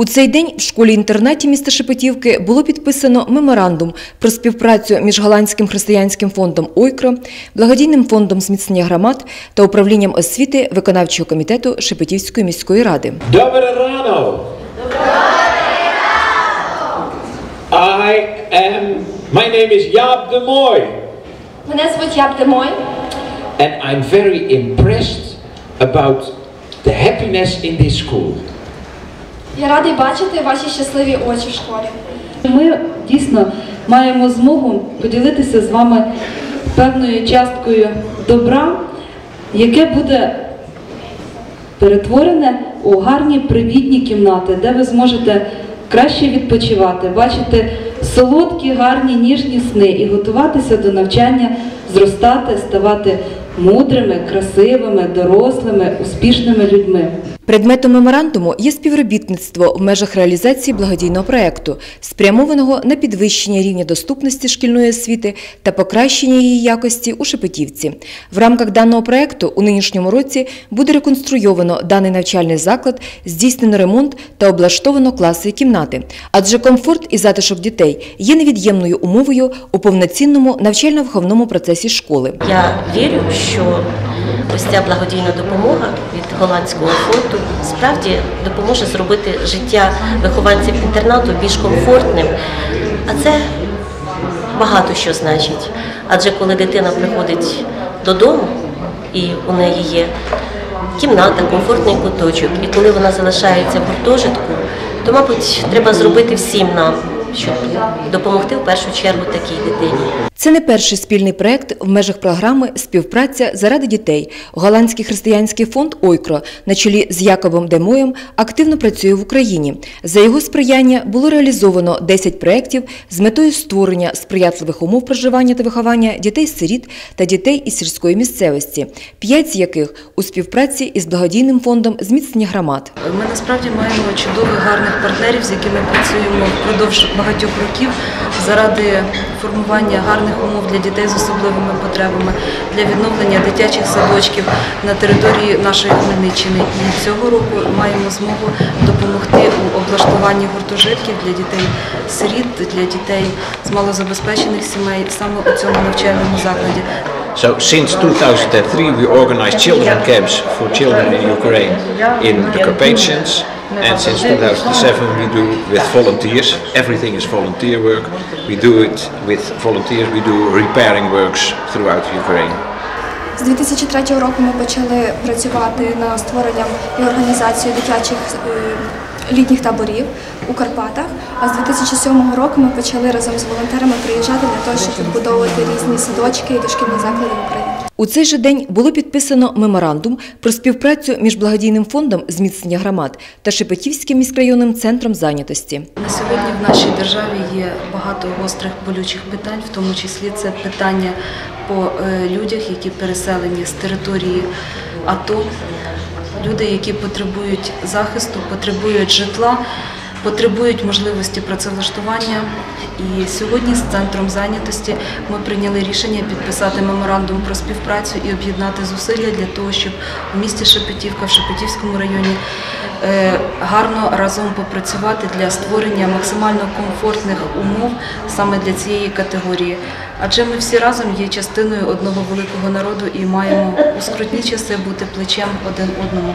У цей день в школі-інтернаті міста Шепетівки було підписано меморандум про співпрацю між Голландським християнським фондом «Ойкро», благодійним фондом зміцнення громад та управлінням освіти виконавчого комітету Шепетівської міської ради. Добре рано. I am. My name is Jaap de Mooi, Мене звуть Яб Демой. and I'm very impressed about the happiness in this school. Я радий бачити ваші щасливі очі в школі. Ми дійсно маємо змогу поділитися з вами певною часткою добра, яке буде перетворене у гарні привітні кімнати, де ви зможете краще відпочивати, бачити солодкі, гарні, ніжні сни і готуватися до навчання, зростати, ставати мудрими, красивими, дорослими, успішними людьми. Предметом меморандуму є співробітництво в межах реалізації благодійного проекту, спрямованого на підвищення рівня доступності шкільної освіти та покращення її якості у Шепетівці. В рамках даного проекту у нинішньому році буде реконструйовано даний навчальний заклад, здійснено ремонт та облаштовано класи і кімнати. Адже комфорт і затишок дітей є невід'ємною умовою у повноцінному навчально-виховному процесі школи. Я вірю, що ось ця благодійна допомога від голландського фонду справді допоможе зробити життя вихованців інтернату більш комфортним. А це багато що значить. Адже коли дитина приходить додому і у неї є кімната, комфортний куточок, і коли вона залишається в гуртожитку, то, мабуть, треба зробити всім нам, щоб допомогти в першу чергу такій дитині. Це не перший спільний проект в межах програми Співпраця заради дітей. Голландський християнський фонд Ойкро на чолі з Якобом Демоєм активно працює в Україні. За його сприяння було реалізовано 10 проєктів з метою створення сприятливих умов проживання та виховання дітей-сиріт та дітей із сільської місцевості, п'ять з яких у співпраці із благодійним фондом зміцнення громад. Ми насправді маємо чудових гарних партнерів, з якими працюємо впродовж багатьох років заради формування гарних умов для дітей з особливими потребами, для відновлення дитячих садочків на території нашої Хмельниччини. І цього року маємо змогу допомогти у облаштуванні гуртожитків для дітей сиріт, для дітей з малозабезпечених сімей саме у цьому навчальному закладі. So since 2003 we organize children camps for children in Ukraine in the Carpathians and since 2007 we do with volunteers. Everything is volunteer work. We do it with volunteers. We do repairing works throughout Ukraine. З 2003 року ми почали працювати над створенням і організацією дитячих е, літніх таборів у Карпатах. А з 2007 року ми почали разом з волонтерами приїжджати для того, щоб відбудовувати різні садочки і дошкільні заклади в Україні. У цей же день було підписано меморандум про співпрацю між благодійним фондом зміцнення громад та Шепетівським міськрайонним центром зайнятості. На сьогодні в нашій державі є багато гострих болючих питань, в тому числі це питання по е, людях, які переселені з території АТО, люди, які потребують захисту, потребують житла, потребують можливості працевлаштування. І сьогодні з центром зайнятості ми прийняли рішення підписати меморандум про співпрацю і об'єднати зусилля для того, щоб у місті Шепетівка, в Шепетівському районі е, гарно разом попрацювати для створення максимально комфортних умов саме для цієї категорії. Адже ми всі разом є частиною одного великого народу і маємо у скрутні часи бути плечем один одному.